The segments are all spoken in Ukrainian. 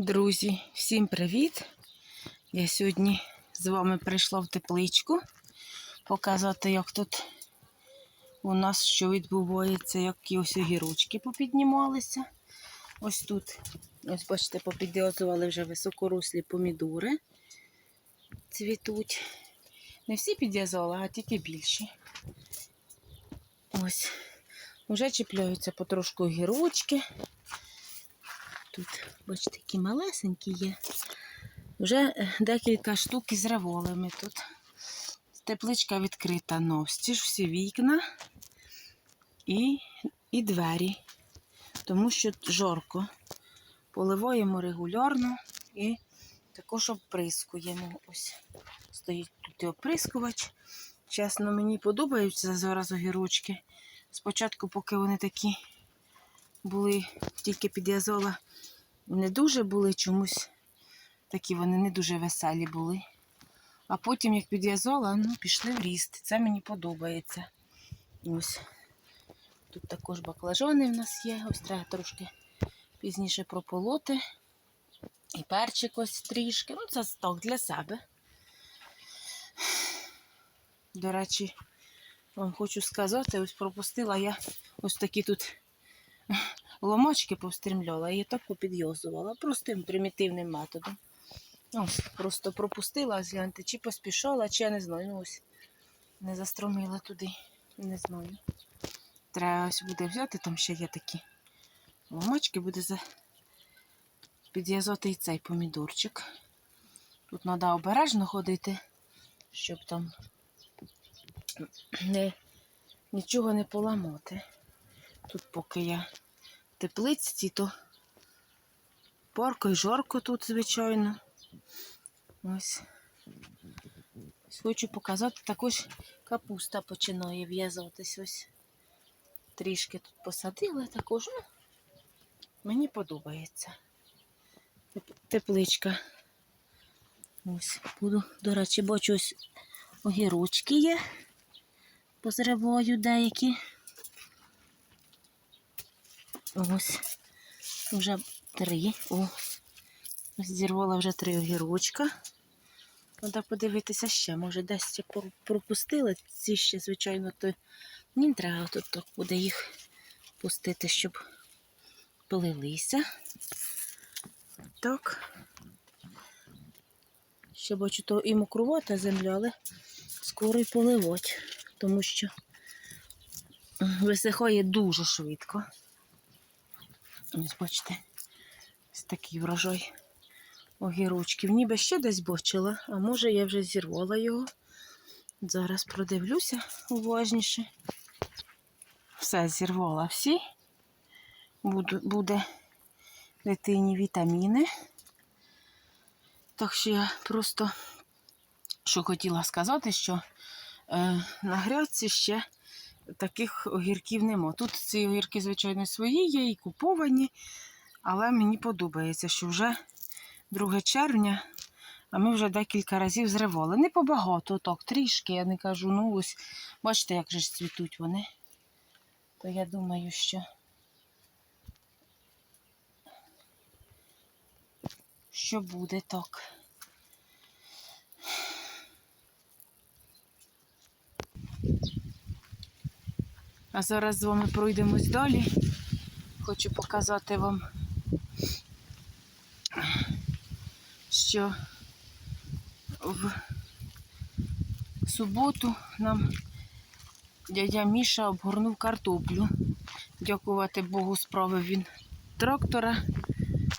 Друзі, всім привіт! Я сьогодні з вами прийшла в тепличку показати, як тут у нас що відбувається, які ось огірочки попіднімалися. Ось тут, ось бачите, попідв'язували вже високорослі помідори. Цвітуть. Не всі підв'язали, а тільки більші. Ось. Вже чіпляються потрошку огірочки. Тут, бачите, які малесенькі є. Вже е, декілька штук із револами тут. Тепличка відкрита навстіж, всі вікна і, і двері, тому що жорко. Поливаємо регулярно і також оприскуємо. Ось стоїть тут і оприскувач. Чесно, мені подобаються зараз огірочки. Спочатку, поки вони такі були, тільки підв'язала, не дуже були чомусь. Такі вони не дуже веселі були. А потім, як підв'язала, ну, пішли в ріст. Це мені подобається. Ось. Тут також баклажани в нас є. Ось треба трошки пізніше прополоти. І перчик ось трішки. Ну, це сток для себе. До речі, вам хочу сказати, ось пропустила я ось такі тут ломочки повстрімляла і так попідйозувала. Простим примітивним методом. Ось, просто пропустила, гляньте, чи поспішала, чи я не знаю. Ну ось не застромила туди. Не знаю. Треба ось буде взяти, там ще є такі ломочки, буде за... підв'язати і цей помідорчик. Тут треба обережно ходити, щоб там не, нічого не поламати. Тут поки я в теплиці, то парко і жорко тут, звичайно. Ось Хочу показати, також капуста починає в'язатись. Ось трішки тут посадила також. Ну, мені подобається. Тепличка. Ось буду, до речі, бачу ось огірочки є. Позриваю деякі. Ось вже три. О, зірвала вже три огірочка. Треба подивитися ще, може десь ще пропустила. Ці ще, звичайно, то мені треба тут так буде їх пустити, щоб полилися. Так. Ще бачу, то і мокрувата земля, але скоро й поливать, тому що висихає дуже швидко. Ось бачите, ось такий врожай огірочків. Ніби ще десь бачила, а може я вже зірвала його. Зараз продивлюся уважніше. Все зірвала всі. Буду, буде дитині вітаміни. Так що я просто що хотіла сказати, що е, на грядці ще таких огірків нема. Тут ці огірки, звичайно, свої є і куповані, але мені подобається, що вже 2 червня, а ми вже декілька разів зривали. Не побагато, так, трішки, я не кажу, ну ось, бачите, як же ж цвітуть вони. То я думаю, що. Що буде так. А зараз з вами пройдемось далі. Хочу показати вам, що в суботу нам дядя Міша обгорнув картоплю. Дякувати Богу, справив він трактора.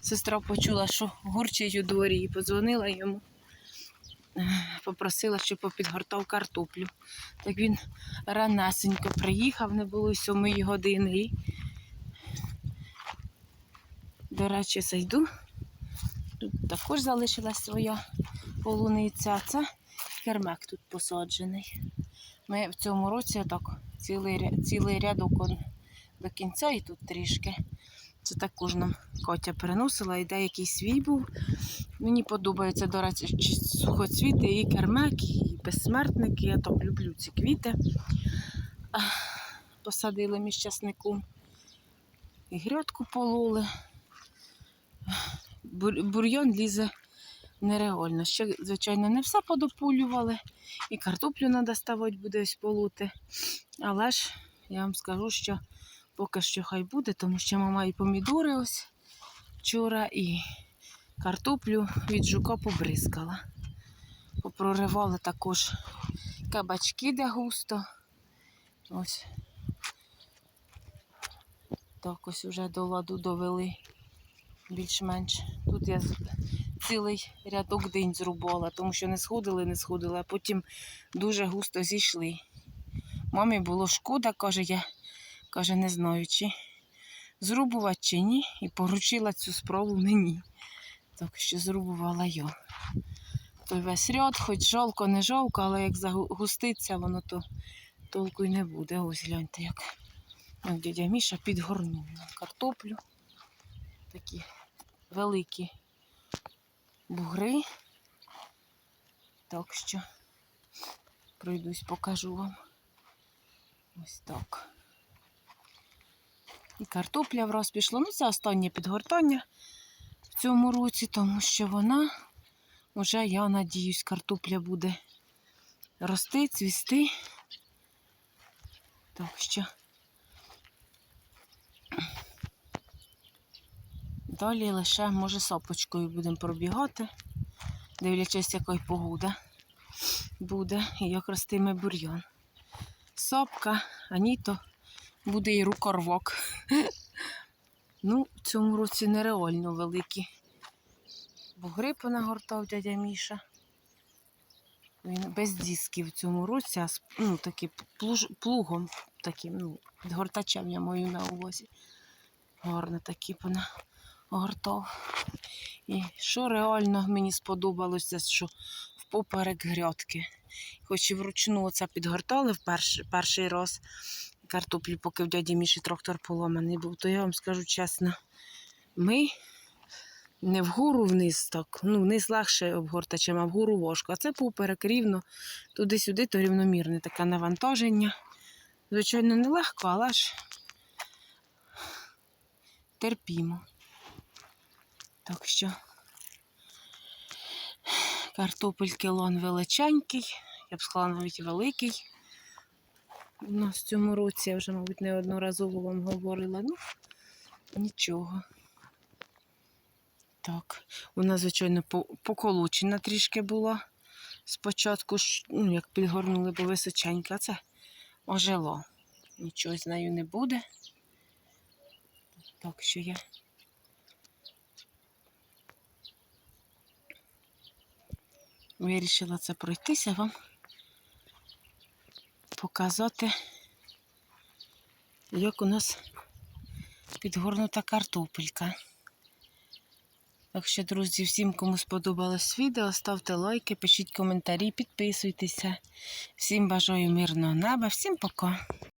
Сестра почула, що гурчить у дворі і подзвонила йому. Попросила, щоб попідгортав картоплю. Так він ранесенько приїхав, не було сьомої години. До речі, зайду. Тут також залишилась своя полуниця. Це кермек тут посаджений. Ми в цьому році так цілий, цілий рядок до кінця і тут трішки. Це також нам Котя переносила, і деякий свій був. Мені подобається, до речі, сухоцвіти, і кермек, і безсмертники. Я так люблю ці квіти. Посадили між часником. І грядку пололи. бур- бур'ян лізе нереально. Ще, звичайно, не все подопулювали. І картоплю треба ставити буде ось полути. Але ж я вам скажу, що поки що хай буде, тому що мама і помідори ось вчора, і картоплю від жука побризкала. Попроривали також кабачки, де густо. Ось. Так ось уже до ладу довели більш-менш. Тут я цілий рядок день зрубала, тому що не сходили, не сходили, а потім дуже густо зійшли. Мамі було шкода, каже, я каже, не знаю, чи зрубувати чи ні, і поручила цю справу мені. Так що зрубувала я. Той весь ряд, хоч жалко, не жалко, але як загуститься, воно то толку й не буде. Ось гляньте, як, як дядя Міша підгорнув картоплю. Такі великі бугри. Так що пройдусь, покажу вам. Ось так. І картопля враз пішла. Ну, це останнє підгортання в цьому році, тому що вона вже, я надіюсь, картопля буде рости, цвісти. Так що далі лише, може, сапочкою будемо пробігати, дивлячись, якої погода буде і як ростиме бур'ян. Сапка, а ні, то буде і рукорвок. Ну, в цьому році нереально великі. Бо Бугри понагортав дядя Міша. Він без дисків в цьому році, а ну, таки, плуж, плугом таким, ну, гортачем я маю на увазі. Гарно такі понагортав. І що реально мені сподобалося, що впоперек грядки. Хоч і вручну це підгортали в перший, перший раз картоплю, поки в дяді Міші трактор поломаний був, то я вам скажу чесно, ми не вгору вниз так, ну вниз легше обгортачем, а вгору важко. А це поперек рівно, туди-сюди, то рівномірне таке навантаження. Звичайно, нелегко, але ж терпімо. Так що картопельки лон величенький, я б сказала навіть великий. У нас в цьому році я вже, мабуть, неодноразово вам говорила. Ну, нічого. Так, вона, звичайно, поколочена трішки була. Спочатку, ну, як підгорнули, бо височенька, це ожило. Нічого з нею не буде. Так що я. Вирішила це пройтися вам, показати, як у нас підгорнута картопелька. Так що, друзі, всім, кому сподобалось відео, ставте лайки, пишіть коментарі, підписуйтеся. Всім бажаю мирного неба, всім пока.